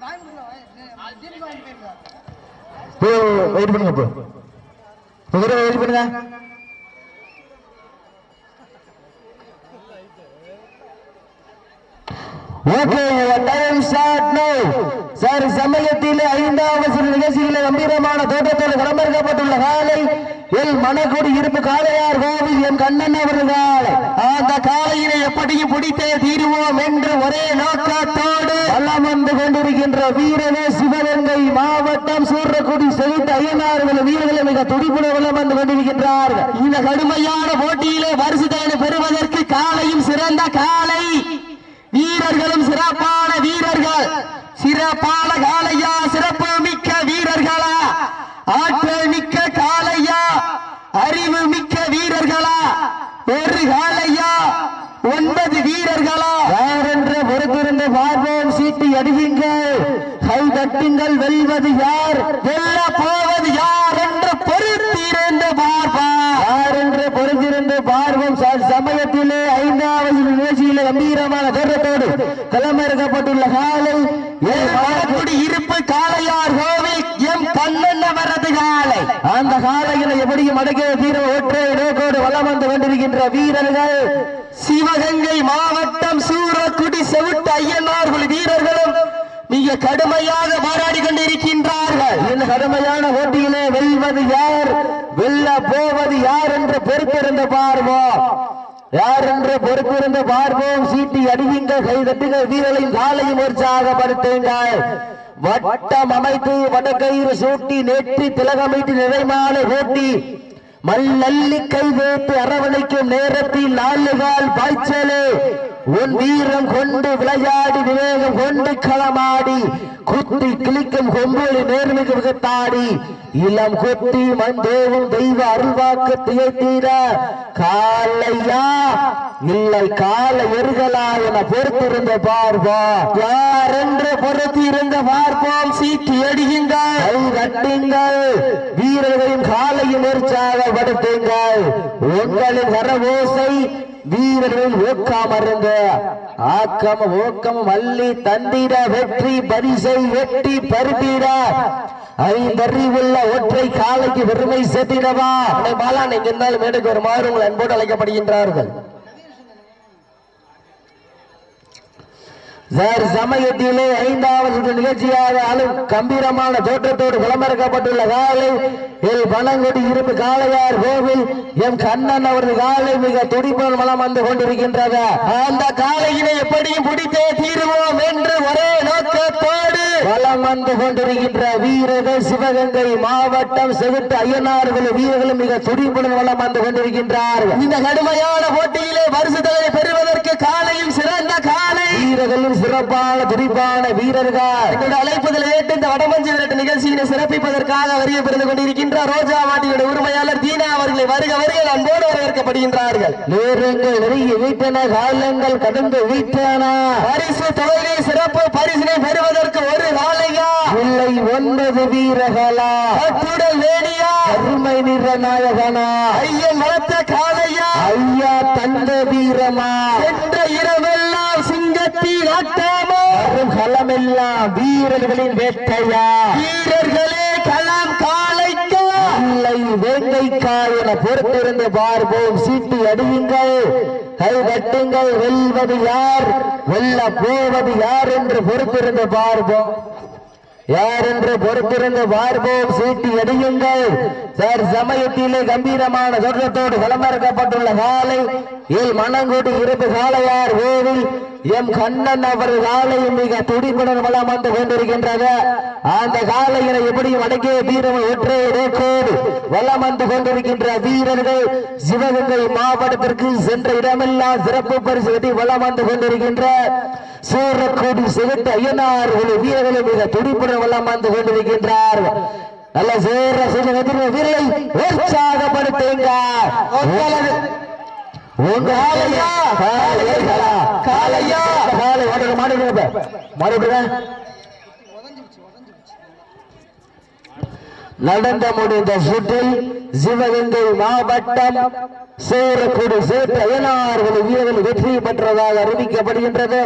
Wait பண்ணுங்க இப்போ இப்போ வெயிட் பண்ணுங்க okay time start no sir சமயத்தில் ஐந்தாவது சில நிகழ்ச்சிகளில் கம்பீரமான தோட்டத்தோடு களமிறக்கப்பட்டுள்ள காலை எல். மணக்குடி இருப்பு காளையார் கோவில் என் கண்ணன் அவர்கள் எப்படியும் பிடித்தே தீருவோம் என்று ஒரே நோக்கத்தோடு வல்லம் வந்து கொண்டிருக்கின்ற வீரனே சிவகங்கை மாவட்டம் சூரக்குடி செலுத்த ஐயனார்கள் வீரர்கள் மிக துடிப்புடன் வல்லம் வந்து கொண்டிருக்கின்றார்கள் இந்த கடுமையான போட்டியிலே பரிசுத்தனை பெறுவதற்கு காலையும் சிறந்த காலை. வீரர்களும் சிறப்பான வீரர்கள். சிறப்பான காளையா சிறப்பு மிக்க வீரர்களா ஆற்றல் மிக்க காளையா அறிவு மிக்க வீரர்களா ஒரு காளையா ஒன்பது வீரர்களா யாரென்ற பொறுத்திருந்து பார்ப்போம் சீட்டி அடிவீங்கள் கை வெல்வது யார்? வெல்ல போவது யார் என்று பொறுத்திருந்து பார்ப்பார் யார் என்று பொறுத்திருந்து பார்ப்போம்? ச- சமயத்திலே ஐந்தாவது நிகழ்ச்சியிலே கம்பீரமான தோற்றத்தோடு களமிறக்கப்பட்டுள்ள காலை இருப்பு காளையார் கோவில் எம் கண்ணன் அவரது காலை. அந்த காலையில எப்படியும் அடக்கிய தீர ஒற்றை நோக்கோடு வலம் வந்து கொண்டிருக்கின்ற வீரர்கள். சிவகங்கை மாவட்டம் சூரக்குடி செவிட்டு ஐயனார்கள் வீரர்களும் மிக கடுமையாக போராடி கொண்டிருக்கின்றார்கள். இந்த கடுமையான போட்டியிலே வெல்வது யார்? வெல்ல போவது யார் என்று பொறுத்திருந்து பார்வோம் யார் என்று பொறுத்திருந்து பார்ப்போம்? சீட்டி அடியுங்க கை தட்டுங்க வீரர்களின் காலையும் உற்சாகப்படுத்துங்கள். வட்டம் அமைத்து வடக்கயிறு சூட்டி நெற்றி திலகமைத்து நிறைமாலை ஓட்டி மல்லல்லி கை வைத்து அரவணைக்கும் நேரத்தில் நாலுகால் பாய்ச்சலே. உன் வீரம் கொண்டு விளையாடி விவேகம் கொண்டு களமாடி குத்தி கிளிக்கும் கொம்புகளை நேர்மிகு விகத்தாடி இளம் கொத்தி மந்தேவும் தெய்வ அருள்வாக்கு திகைத்தீர காலையா? இல்லை கால எருகலா என பொறுத்திருந்த பார்ப்போம் யார் என்று பொறுத்திருந்த பார்ப்போம்? சீட்டி அடியுங்கள் கை கட்டுங்கள் வீரர்களின் காலையும் உற்சாகப்படுத்துங்கள் உங்களின் கரவோசை வீரர்கள் ஊக்காமருங்க ஆக்கம் ஊக்கம் மல்லி தந்திட வெற்றி பரிசை வெட்டி பருத்திட ஐந்தறிவுள்ள ஒற்றை காலைக்கு பெருமை சேர்த்திடவா? அன்னை பாலா நீங்க இருந்தாலும் மேடைக்கு ஒரு மாறு உங்கள் அன்போடு அழைக்கப்படுகின்றார்கள். சார் சமயத்திலே ஐந்தாவது சுற்று நிகழ்ச்சியாக அலும் கம்பீரமான தோற்றத்தோடு விளம்பரக்கப்பட்டுள்ள காலை எல் பனங்குடி இருப்பு காளையார் கோவில் எம் கண்ணன் அவரது காலை மிக துடிப்போல் மலம் வந்து கொண்டிருக்கின்றது. அந்த காலையினை எப்படியும் பிடித்தே தீருவோம் என்று ஒரே நோக்கத்தோடு வலம் வந்து கொண்டிருக்கின்ற வீரர்கள் சிவகங்கை மாவட்டம் செவிட்டு ஐயனார்கள் வீரர்களும் மிக துடிப்புடன் வலம் வந்து கொண்டிருக்கின்றார்கள். இந்த கடுமையான போட்டியிலே பரிசுத்தலை பெறுவதற்கு காலையும் சிறந்த காலை. வீரர்களும் சிறப்பான துடிப்பான வீரர்கள். எங்களுடைய அழைப்புதல் ஏற்று இந்த வடமஞ்சி விரட்டு நிகழ்ச்சியினை சிறப்பிப்பதற்காக வருகை புரிந்து கொண்டிருக்கின்ற ரோஜா மாட்டியுடைய உரிமையாளர் தீனா அவர்களை வருக வருக அன்போடு வரவேற்கப்படுகின்றார்கள். நேரங்கள் நெருங்கி வீட்டன காலங்கள் கடந்து வீட்டன. பரிசு தொகையை சிறப்பு பரிசினை பெறுவதற்கு ஒரு இல்லை ஒன்பது வீரர்களா? அத்துடன் வேணியா அருமை நிற நாயகனா? ஐயன் வளர்த்த காளையா? ஐயா தந்த வீரமா? என்ற இரவெல்லாம் சிங்கத்தின் ஆட்டாமா வரும் களமெல்லாம் வீரர்களின் வேட்டையா? வீரர்களே களம் காளைக்கா? இல்லை வேங்கைக்கா என பொறுத்திருந்து பார்ப்போம். சீட்டி அடியுங்கள். கை தட்டுங்கள். வெல்வது யார்? வெல்ல போவது யார் என்று பொறுத்திருந்து பார்ப்போம். யார் என்று பொறுத்திருந்து பார்ப்போம் சீட்டி அடியுங்கள் சார் சமயத்திலே கம்பீரமான சொர்க்கத்தோடு களமிறக்கப்பட்டுள்ள காலை இல் மணங்குடி இருப்பு காளையார் கோவில் எம் கண்ணன் அவர் காலையை மிக துடிப்புடன் வளம் வந்து கொண்டிருக்கின்றது. அந்த காலையினை எப்படியும் அடங்கிய வீரம் ஒற்றை நோக்கோடு வளம் வந்து கொண்டிருக்கின்ற வீரர்கள் சிவகங்கை மாவட்டத்திற்கு சென்ற இடமெல்லாம் சிறப்பு பரிசு கட்டி வளம் வந்து கொண்டிருக்கின்ற சூரக்கோடி செலுத்த ஐயனார்கள் வீரர்களும் மிக துடிப்புடன் வளம் வந்து கொண்டிருக்கின்றார்கள் நல்ல சூர சிவகத்தின் வீரரை உற்சாகப்படுத்துங்க. நடந்த முடிந்த சுற்றில் சிவகங்கை மாவட்டம் சூரக்குடி சேட்டு அயனார்கள் வீரர்கள் வெற்றி பெற்றதாக அறிவிக்கப்படுகின்றது.